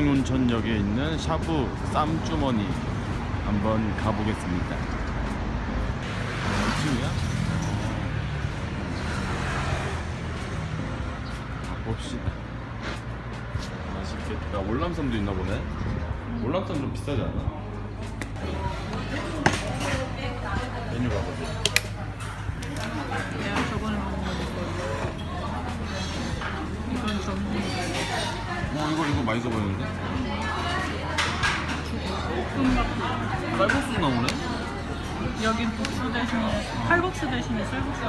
유성윤천역에 있는 샤브 쌈주머니 한번 가보겠습니다. 지우야? 가봅시다. 맛있겠다. 월남쌈도 있나 보네. 월남쌈 좀 비싸지 않아? 메뉴 가보자. 이거 보이는데? 볶음밥 쌀국수 나오네? 여긴 국수 대신에 칼국수 대신에 쌀국수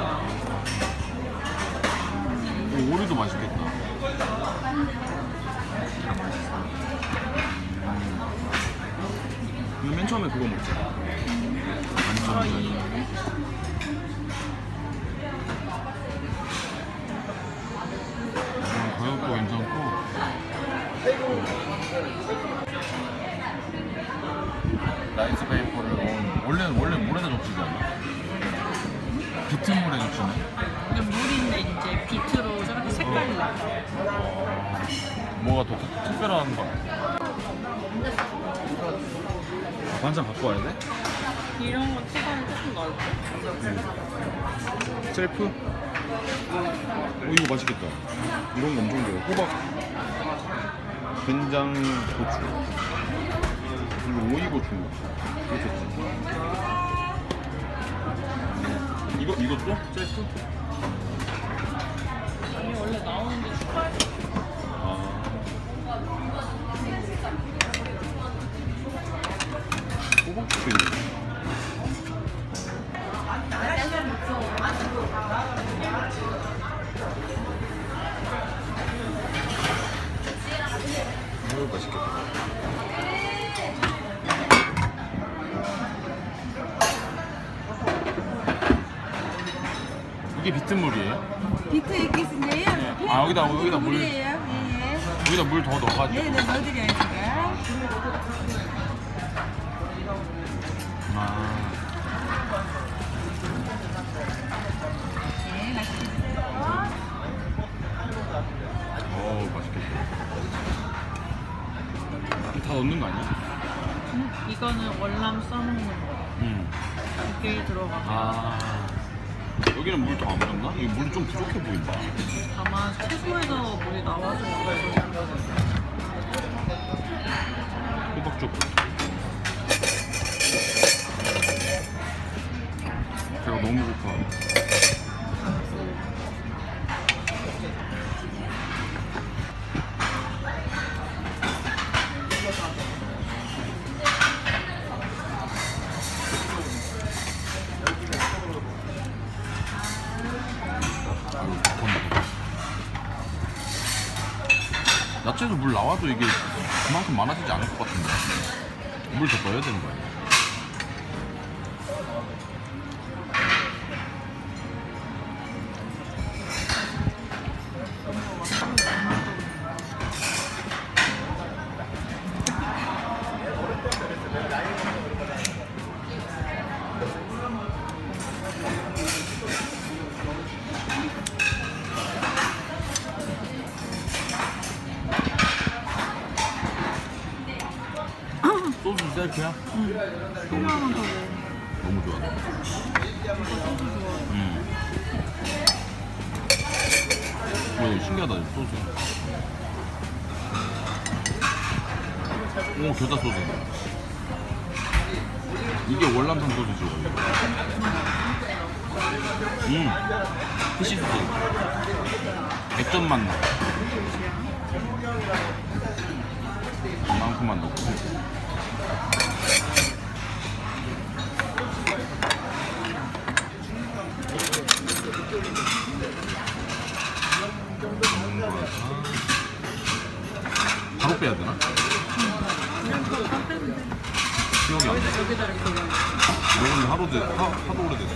오, 오리도 맛있겠다. 이거 맨 처음에 그거 먹자. 아, 이 안전. 어, 가격도 괜찮고. 라이스 베이퍼를 원래는 원래 물에다 적시지 않나? 비튼 물에 적시네. 근데 물인데 이제 비트로 저렇게 색깔이 나 뭐가 더 특- 특별한 거? 아, 반찬 갖고 와야 돼? 이런 거 투과는 조금 넓고 셀프? 어 이거 맛있겠다. 이런 거 엄청 좋아. 호박, 된장, 고추. 그리고 오이 고추. 이거 이것도 셀프? 아니 원래 나오는데 추가해 아. 이거 맛있겠다. 이게 비트물이에요? 비트 있겠는데요? 아, 여기다, 여기다 물. 물이에요. 예, 여기다 물더 예. 넣어가지고. 네, 네, 넣어드려요, 제가. 여기는 물더안 묻었나? 여기 물이 좀 부족해 보인다. 다만 채소에서 물이 나와서 호박죽. 제가 너무 고파. 물 나와도 이게 그만큼 많아지지 않을 것 같은데. 물 더 넣어야 되는 거야 소스 셀프야? 소면은 더 너무 좋아. 음. 오 이거 신기하다 이 소스 오 겨자 소스 이게 월남쌈 소스지 원래. 음. 피시 소스 액젓 맛 나. 이만큼만 넣고 바로 빼야 되나? 기억이 안 나. 이거는 하도 돼, 하, 하도 오래됐어.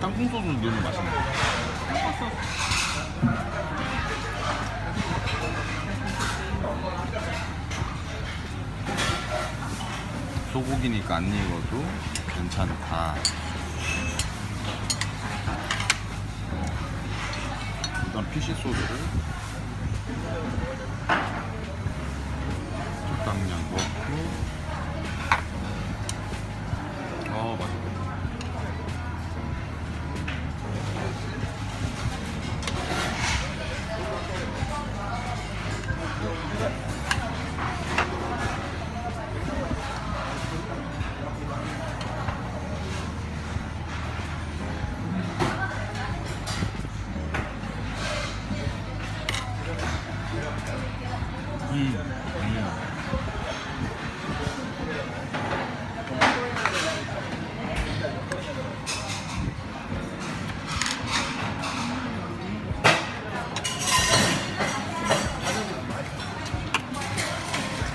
땅콩 소스 넣으면 맛있네. 소 고기니까 안 익어도 괜찮다. 일단 피시 소스를 적당량 넣고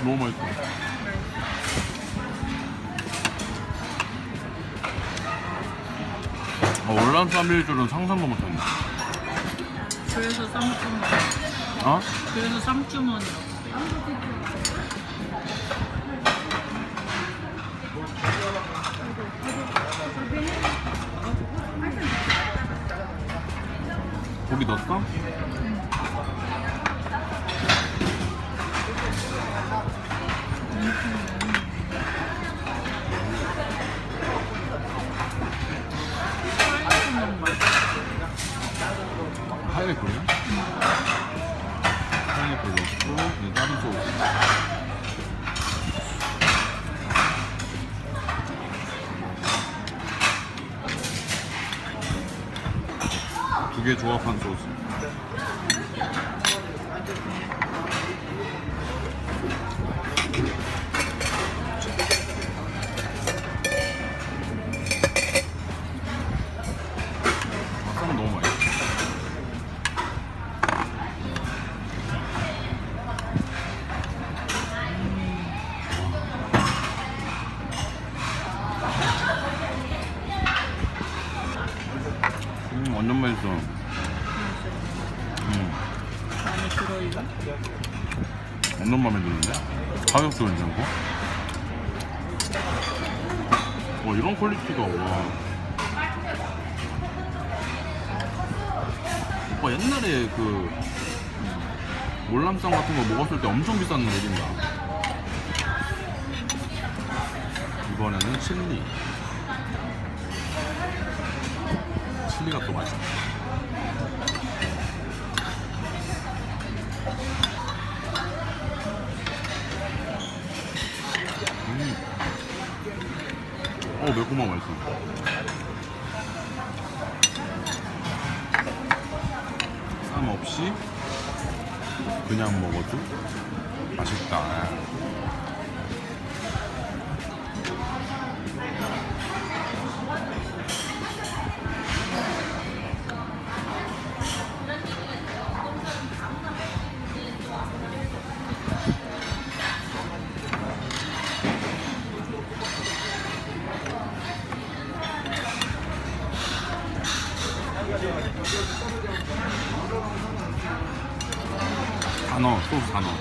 너무 맛있어. 어, 월남 쌈일 줄은 상상도 못했네. 그래서 쌈주머니. 어? 그래서 쌈주머니라고. 고기 넣었어? 두 개 조합한 소스 가격도 괜찮고. 와, 이런 퀄리티가, 와. 오빠 옛날에 그, 월남쌈 같은 거 먹었을 때 엄청 비싼 느낌이다. 이번에는 칠리. 칠리가 또 맛있다. 매콤한 맛있어. 쌈 없이 그냥 먹어도 맛있다. 다 넣어, 소스 다 넣어.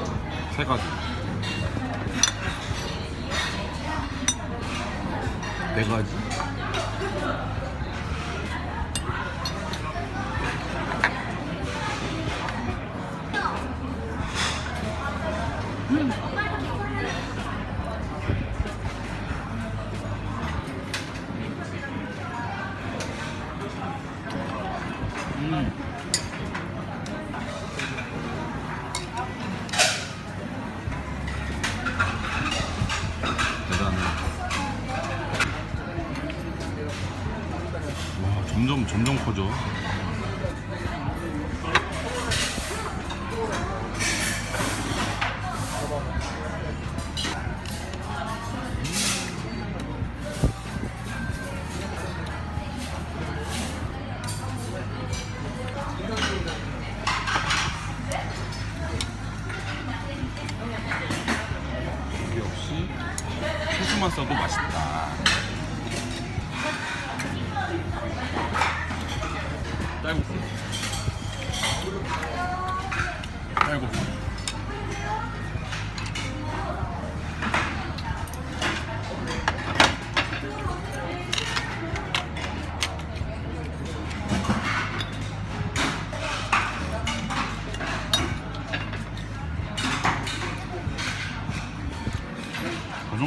세 가지. 네 가지. 역시 소스만 써도 맛있다. 딸국수. 딸국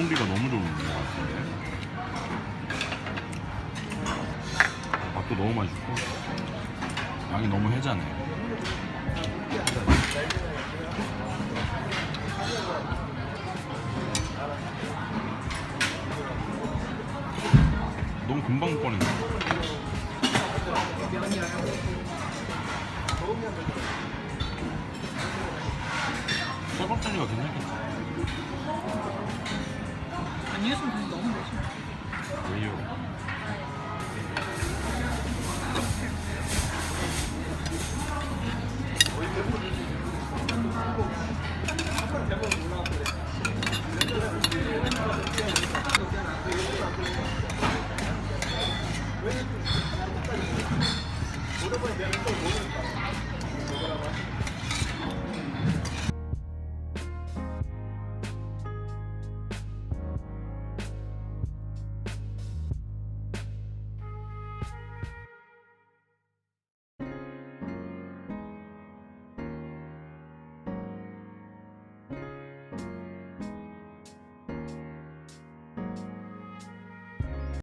가성비가 너무 좋은 것 같은데. 밥도 너무 맛있고 양이 너무 해자네. 너무 금방 꺼낸다. 쌀밥자리가 괜찮겠지. 아니, 이웃은 돈이 너무 멋있어. 왜요?